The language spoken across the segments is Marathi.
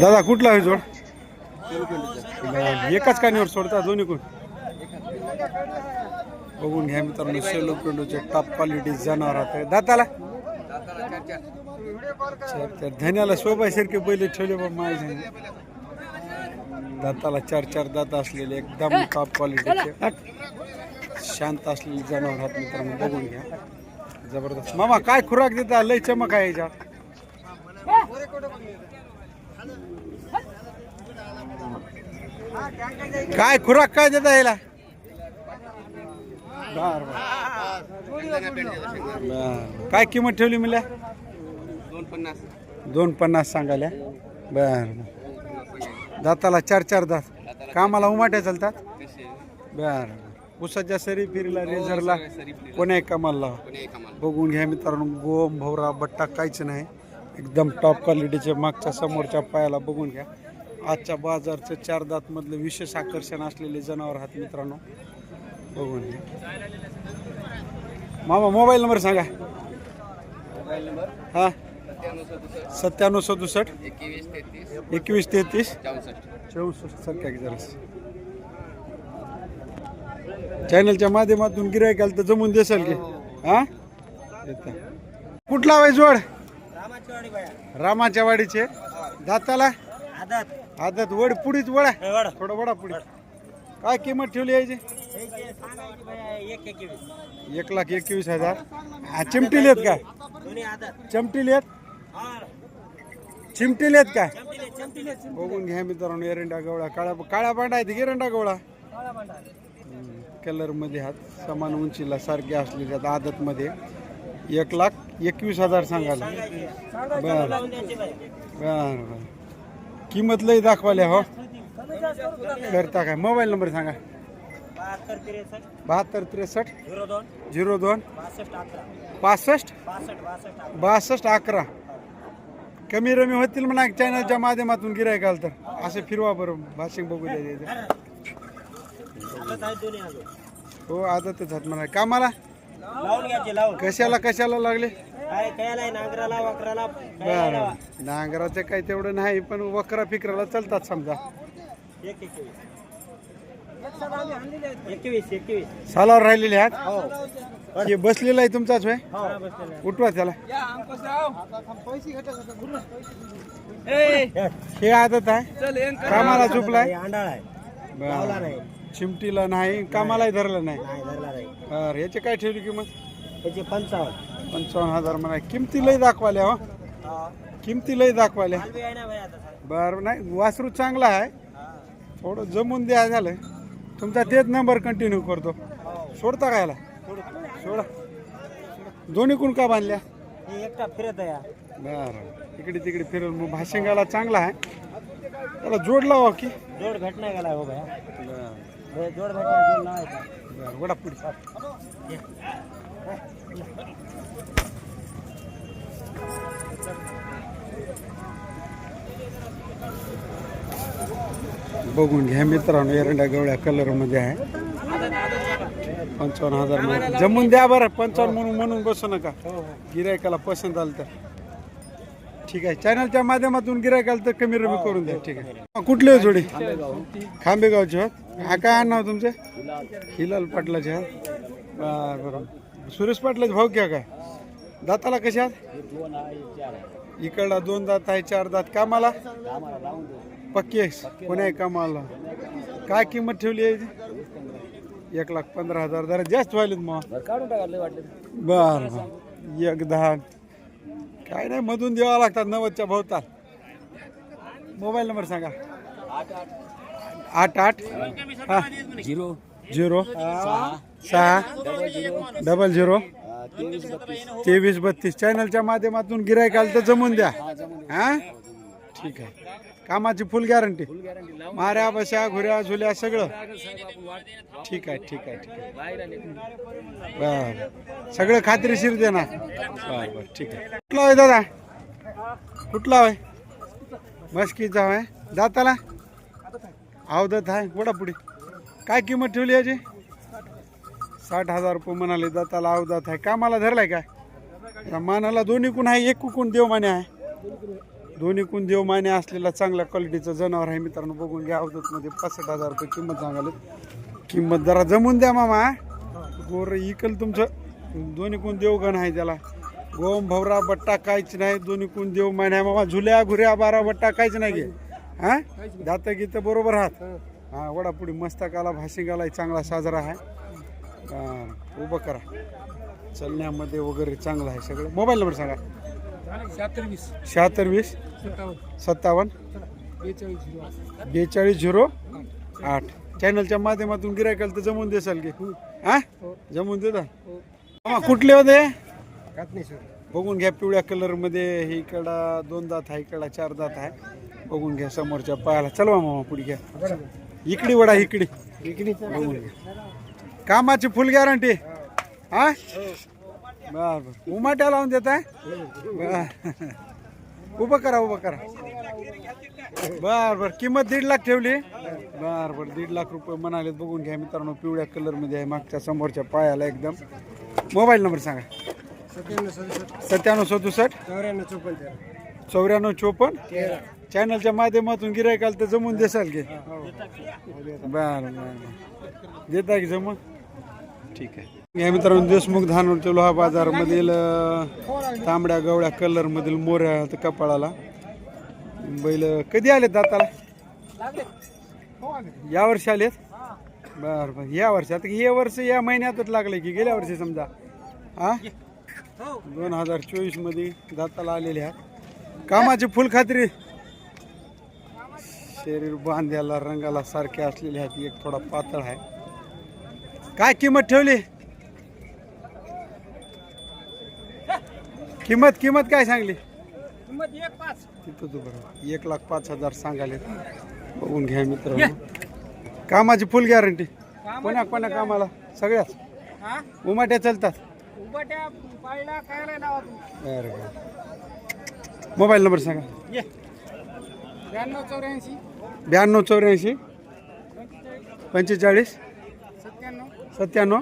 दादा कुठला आहे जोड? एकाच कानीवर सोडता दोन्ही कोण बघून घ्या मित्रांनो सेलो पेंडूचे टॉप क्वालिटी जनावर दाताला? चार धन्याला शोभासारखे पहिले ठेवले बा माझे दाताला चार चार दात असलेले एकदम टॉप क्वालिटीचे शांत असलेले जनावर आहेत मित्रांनो बघून घ्या. जबरदस्त. मामा काय खुराक देता? लय चमक आहे याच्या काय खुराक काय देता याला? बर काय किंमत ठेवली म्हणल्या दोन पन्नास दोन पन्नास सांगाल्या बर. दाताला चार चार दात. कामाला उमाट्या चालतात? बर उसाच्या सरी फिरीला रेझरला कोण्या कामाला लावा कोणी कमाल बघून घ्या मित्रांनो गोम भवरा बट्टा काहीच नाही. एकदम टॉप क्वालिटीचे मागच्या समोरच्या पायाला बघून घ्या. आजच्या बाजारचं चार दात मधलं विशेष आकर्षण असलेले जनावर आहात मित्रांनो. बघून घ्या. मामा मोबाईल नंबर सांगा. हा? सत्त्याण्णव सदुसष्ट. एकवीस तेहतीस. चौसष्ट. सारख्या जरास. चॅनलच्या माध्यमातून गिरायकाला तर जमून देसाल की. हा येतं. कुठला वाय जोड? रामाच्या वाडीचे दाताला? आदत. वड पुढीच वडा. थोडं वडा पुढे. काय किंमत ठेवली यायची? एक लाख एकवीस हजार. हा, चिमटील आहेत काय चिमटील आहेत? चिमटील आहेत काय बघून घ्या मित्रांनो एरंडा गवळा. काळा काळा पांडा आहे एरंडा गवळा. कलरमध्ये हात. समान उंचीला सारखे असलेले आहेत आदत मध्ये एक लाख एकवीस हजार सांगायला बर. बर बर. किंमत लई दाखवाल्या हो. करता काय? मोबाईल नंबर सांगा. बहात्तर त्रेसष्ट. झिरो दोन. पासष्ट बासष्ट अकरा. कमी रमी होतील म्हणा चॅनलच्या माध्यमातून गिरायकाल तर. असे फिरवा बरं भाषिक बघू द्या. हो आदतच हात म्हणा. कामाला? लावून घ्यायचे लावून. कशाला कशाला लागले? काय कायला नांगराला वकराला बर. नांगराचं काही तेवढं नाही पण वकरा फिकराला चालतात समजा. एक एकवीस एकवीस एकवीस. सालावर राहिलेले आहात? हो. हे बसलेला आहे तुमचाच होय? हो. बसलेलं उठवा त्याला. हे आदत आहे. कामाला झोपलाय. अंडाळ आहे. लावला बर नाही. चिमटीला नाही कामालाही धरलं नाही. नाही धरला नाही. बर याचे काय ठेवली किंमत? त्याचे पंचावन्न. पंचावन्न हजार म्हणा. किमती लय दाखवाल्या हो. किमती लय दाखवाल्या. माल बी आहे ना भाई आता साहेब. बर नाही वासरू चांगला आहे. थोडं जमून द्या झालं. तुमचा तेच नंबर कंटिन्यू करतो. सोडता का याला? सोडा. दोन्ही कोण का बांधल्या? हे एकटा फिरत आहे हा. बर. इकडे तिकडे फिरून मग भाशिंगाला चांगला आहे. त्याला जोड लावा की. जोड भेट नाही गेला हो भया बर. जोड वडा पुढे बघून घ्या मित्रांनो एरंडा गवळ्या कलरमध्ये आहे. पंचावन्न हजार जमून द्या बरं पंचावन्न म्हणून म्हणून बसू नका. गिरायकाला पसंत आलं तर. ठीक आहे. चॅनलच्या माध्यमातून गिरायकाला तर कमी रमी करून द्या. ठीक आहे. कुठले हो जोडी? खांबेगावचे आहात हा काय नाव तुमचे? हिलाल. पाटलाचे आहात बरं बरं. सुरेश पाटलाचे भाऊ क्या काय? दाताला कशा इकडला दोन दात आहे चार दात. कामाला? पक्के कोण्या कामाला? काय किंमत ठेवली आहे? एक लाख पंधरा हजार. जरा जास्त व्हायलेत मग. बर बर. एक दहा. काय नाही मधून द्यावा लागतात नव्वदच्या भोवताल. मोबाईल नंबर सांगा. आठ आठ. हा. झिरो. झिरो. सहा. Double zero. तेवीस बत्तीस. चॅनलच्या माध्यमातून गिरायक आलं तर जमून द्या. हा? ठीक आहे. कामाची फुल गॅरंटी माऱ्या बशा घुऱ्या झुल्या सगळं. ठीक आहे ठीक आहे ठीक आहे. बर. सगळं खात्रीशीर देणार बर बर ठीक आहे. कुठला आहे दादा? कुठला आहे? मस्कीचा आहे. जाताला? अवदत आहे. बोडा पुढे. काय किंमत ठेवली याची? साठ हजार रुपये म्हणाले जाताला अवदात आहे. कामाला धरलाय काय? या मानाला दोन्ही कुण आहे? एक कुकून देव माने आहे. दोन्ही कुण देवमाने असलेला चांगल्या क्वालिटीचं जनावर आहे मित्रांनो. बघून घ्या अवधूतमध्ये पासष्ट हजार रुपये किंमत सांगाल किंमत जरा जमून द्या मामा. गोर इकल तुमचं. दोन्ही कोण देवगण आहे त्याला. गोम भवरा बट्टा काहीच नाही. दोन्ही कोण देव माने आहे मामा. झुल्या घुऱ्या बारा बट्टा काहीच नाही घे. हां? दात गीत बरोबर आहात हां वडापुडी मस्तकाला भाशिंगाला चांगला साजरा आहे. उभं करा. चलण्यामध्ये वगैरे चांगलं आहे सगळं. मोबाईल नंबर सांगा. शहात्तर वीस. सत्तावन्न. बेचाळीस झिरो आठ. चॅनलच्या माध्यमातून गिरायकाला तर जमून देसाल की? हा. जमून देता? मामा, कुठले होते? बघून घ्या पिवळ्या कलरमध्ये. ही इकडा दोन दात आहे इकडा चार दात आहे. बघून घ्या समोरच्या पायाला चलवा मामा पुढे घ्या. इकडी वडा इकडी. इकडी बघून घ्या. कामाची फुल गॅरंटी हा. बर. बर उमाट्या लावून देत आहे? उभं करा उभं करा. बर बर. किंमत दीड लाख ठेवली. बर बर. दीड लाख रुपये म्हणाले बघून घ्या मित्रांनो पिवळ्या कलरमध्ये आहे मागच्या समोरच्या पायाला एकदम. मोबाईल नंबर सांगा. सत्त्याण्णव सदुसष्ट. सत्त्याण्णव सदुसष्ट. चौऱ्याण्णव चोपन्न चौऱ्याण्णव चोपन्न. चॅनलच्या माध्यमातून गिरायकाल तर जमून देसाल की? बर बर. देता की जमून? ठीक आहे. या मित्रांनो देशमुख धानोरच्या लोहा बाजारमधील तांबड्या गवळ्या कलरमधील मोऱ्या कपाळाला. बैल कधी आलेत दाताला? या वर्षी आलेत? बर बर. या वर्षात आता हे वर्ष या महिन्यातच लागले की गेल्या वर्षी समजा. हा? दोन हजार चोवीसमध्ये दाताला आलेले आहेत कामाची फुल खात्री. शरीर बांध्याला रंगाला सारखे असलेले आहेत. एक थोडा पातळ आहे. काय किंमत ठेवली? किंमत किंमत काय सांगली? किंमत एक पाच. तिथं तू बरोबर एक लाख पाच हजार सांगाले बघून घ्या मित्रांनो. कामाची फुल गॅरंटी कोण्या कोण्या कामाला? सगळ्याच? उमाट्या चालतात. पाळला काय बरं मोबाईल नंबर सांगा. ब्याण्णव चौऱ्याऐंशी. ब्याण्णव चौऱ्याऐंशी. पंचेचाळीस. सत्त्याण्णव. सत्त्याण्णव.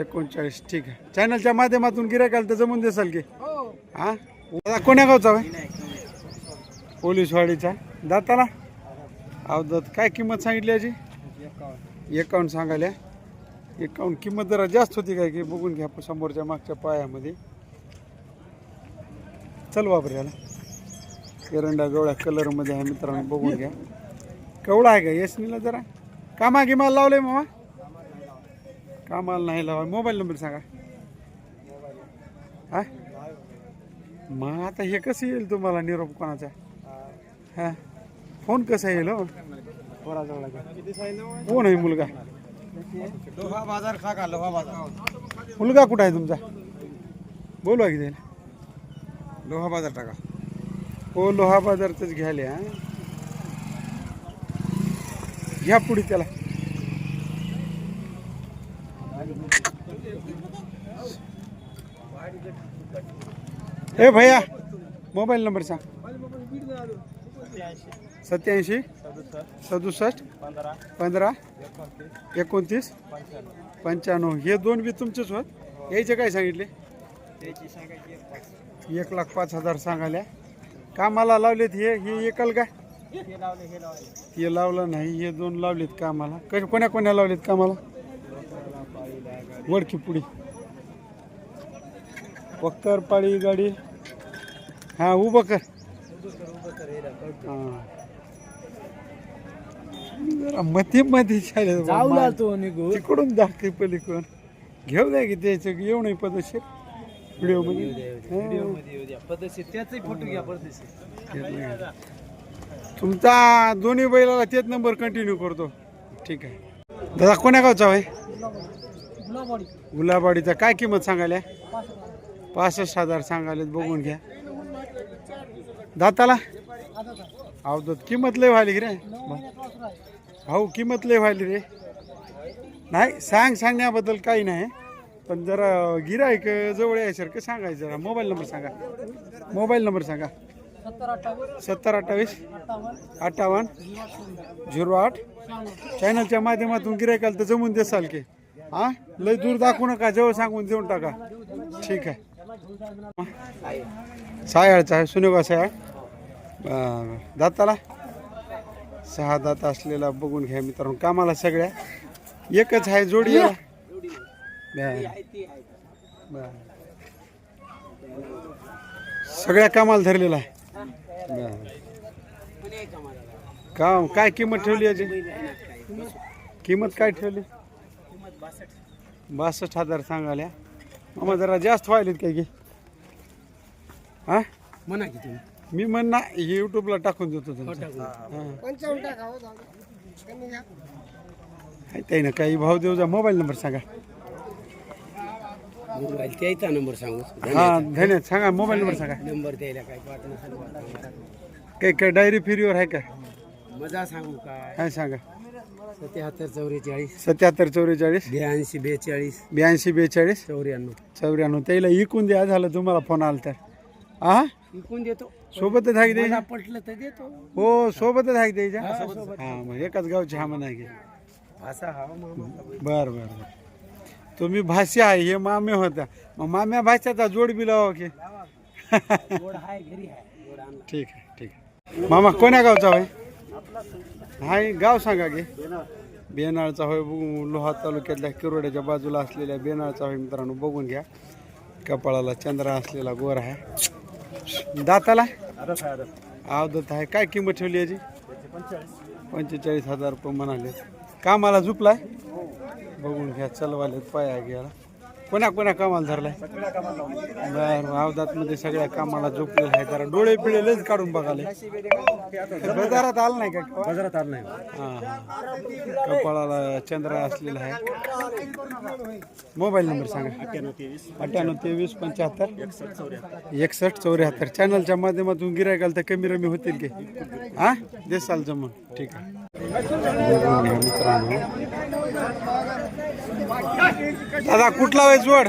एकोणचाळीस ठीक आहे. चॅनलच्या माध्यमातून गिरायकाला तर जमून देसाल की? हो. हा? कोण्या गावचा बाय पोलीसवाडीचा. दाताला? अहो दात काय किंमत सांगितली याची? एकावन्न. सांगायला? एकावन्न किंमत जरा जास्त होती काय की? बघून घ्या समोरच्या मागच्या पायामध्ये. चल वापर याला. एरंडा गवळ्या कलरमध्ये आहे मित्रांनो बघून घ्या. कवळा आहे का? यशनीला जरा? कामा गिमाला लावलंय मामा. कामाला नाही लावा मोबाईल नंबर सांगा. हा? मग आता हे कसं येईल तुम्हाला निरोप कोणाचा? हा? फोन कसा येईल हो? कोण आहे मुलगा? लोहा बाजार खा का लोहा बाजार मुलगा कुठं आहे तुमचा? बोलवा की त्याला. लोहा बाजार टाका हो लोहा बाजारच घ्यायला घ्या पुढे त्याला. ए भैया मोबाईल नंबर सांग. सत्याऐंशी सदुसष्ट पंधरा एकोणतीस पंच्याण्णव. हे दोन बी तुमचेच होत? यायचे काय सांगितले? एक लाख पाच हजार सांगायला. कामाला लावलेत हे हे एकल का? हे लावलं नाही हे दोन लावलेत कामाला. क- कोण्या कोण्या लावलेत कामाला? वडकी पुडी वक्कर पाळी गाडी. हा उभं कर. हा. जरा मती मती चालेल तो निघू तिकडून दाखवे पलीकडून. घेऊ द्या की त्याचं येऊ नाही पदशीर व्हिडिओमध्ये पद्धतशीर त्याचे फोटो घ्या पद्धतशीर. तुमचा दोन्ही बैलाला तेच नंबर कंटिन्यू करतो. ठीक आहे. दादा कोण्या गावचा आहे? गुलाबवाडीचा. काय किंमत सांगायला? पासष्ट हजार सांगायला बघून घ्या. दाताला? अहो दूध किंमत लय व्हायली रे. भाऊ किंमत लय व्हायली रे. नाही सांग सांगण्याबद्दल काही नाही. पण जरा गिरायक जवळ यायसारखं सांगायचं जरा मोबाईल नंबर सांगा. मोबाईल नंबर सांगा. सत्तर अठ्ठावीस अठ्ठावन्न झिरो आठ. चॅनलच्या माध्यमातून गिरायकाला तर जमून देसाल की. हां? लय दूर दाखवू नका जवळ सांगून देऊन टाका. ठीक आहे. सायाळचा आहे सुनेगा सायाळ बरं. दाताला? सहा दात असलेला बघून घ्या मित्रांनो कामाला सगळ्या. एकच आहे जोडी. सगळ्या कामाला धरलेला आहे. काम काय किंमत ठेवली याची? किंमत काय ठेवली? बासष्ट हजार सांगाल्या. मामा जरा जास्त व्हायलेत काय की. हा? म्हणा की तुम्ही. मी म्हण ना हे युट्यूबला टाकून देतो तुमचं. हा. आहे ताई ना काही भाव देऊ जा मोबाईल नंबर सांगा. मोबाईल त्याचा नंबर सांगू. हा धन्यवाद. सांगा मोबाईल नंबर सांगा. नंबर द्यायला काय नसेल काही काय डायरी फिरीवर आहे का? मजा सांगू काय काय सांगा? सत्याहत्तर चौवेचाळीस सत्याहत्तर चौवेचाळीस ब्याऐंशी बेचाळीस. ब्याऐंशी बेचाळीस. चौऱ्याण्णव. चौऱ्याण्णव. त्याला इकून द्या झालं तुम्हाला फोन आला तर हा विकून देतो. सोबतच आहे मला द्यायच्या पटलं तर देतो. हो सोबतच आहे द्यायच्या हा मग एकाच गावची हा म्हणा की असा हा मामा बर. बर बर तुम्ही भाष्य आहे हे मामे होता. मग माम्या भाषाचा जोड बी लावा की. गोड आहे घरी आहे गोड आणला ठीक आहे ठीक आहे. मामा कोण्या गावचा होय? हाय गाव सांगा की. बेनाळचा होय बघून लोहा तालुक्यातल्या किरोड्याच्या बाजूला असलेल्या बेनाळचा होय मित्रांनो बघून घ्या. कपाळाला चंद्रा असलेला गोर आहे. दाताला? आवदत आहे. काय किंमत ठेवली याची? पंचेचाळीस हजार रुपये म्हणाले. कामाला झुपलाय बघून घ्या चलवाले पाया घ्यायला. कोणा कोणा कामाला धरलाय? बर अवधात मध्ये सगळ्या कामाला झोपलेलं आहे जरा डोळे पिळेलेच काढून बघाले. बाजारात आलं नाही का? बाजारात आला नाही. हा हा. कपाळाला चंद्र असलेला आहे. मोबाईल नंबर सांगा. अठ्ठ्याण्णव तेवीस पंच्याहत्तर एकसष्ट चौऱ्याहत्तर. चॅनलच्या माध्यमातून गिरायकाल तर कमी रमी होतील की? हा? देसाल जमून. ठीक आहे. मित्रांनो दादा कुठला आहे जोड?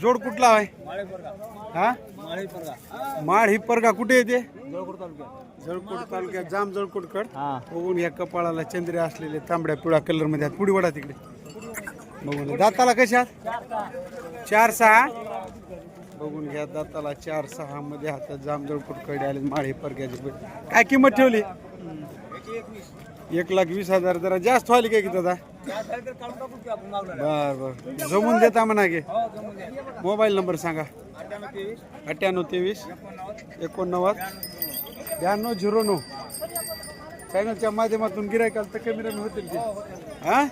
जोड कुठला आहे हा? माळ ही परगा. कुठे येते जळकोट तालुक्यात जाम जळकोटकड. बघून या कपाळाला चंद्रे असलेले तांबड्या पिवळ्या कलरमध्ये पुढे वडा तिकडे. बघून. दाताला कशात चार सहा. बघून घ्या दाताला चार सहा मध्ये हातात जाम जळकोटकडे आले माळी परग्याचे. पेट काय किंमत ठेवली? एक लाख वीस हजार जरा जास्त व्हायली काय की दादा? बर बर. जमून देता म्हणा की. मोबाईल नंबर सांगा. अठ्ठ्याण्णव तेवीस एकोणनव्वद ब्याण्णव झिरो नऊ. चॅनलच्या माध्यमातून गिरायकाल तर कमी रमी होतील की. हा?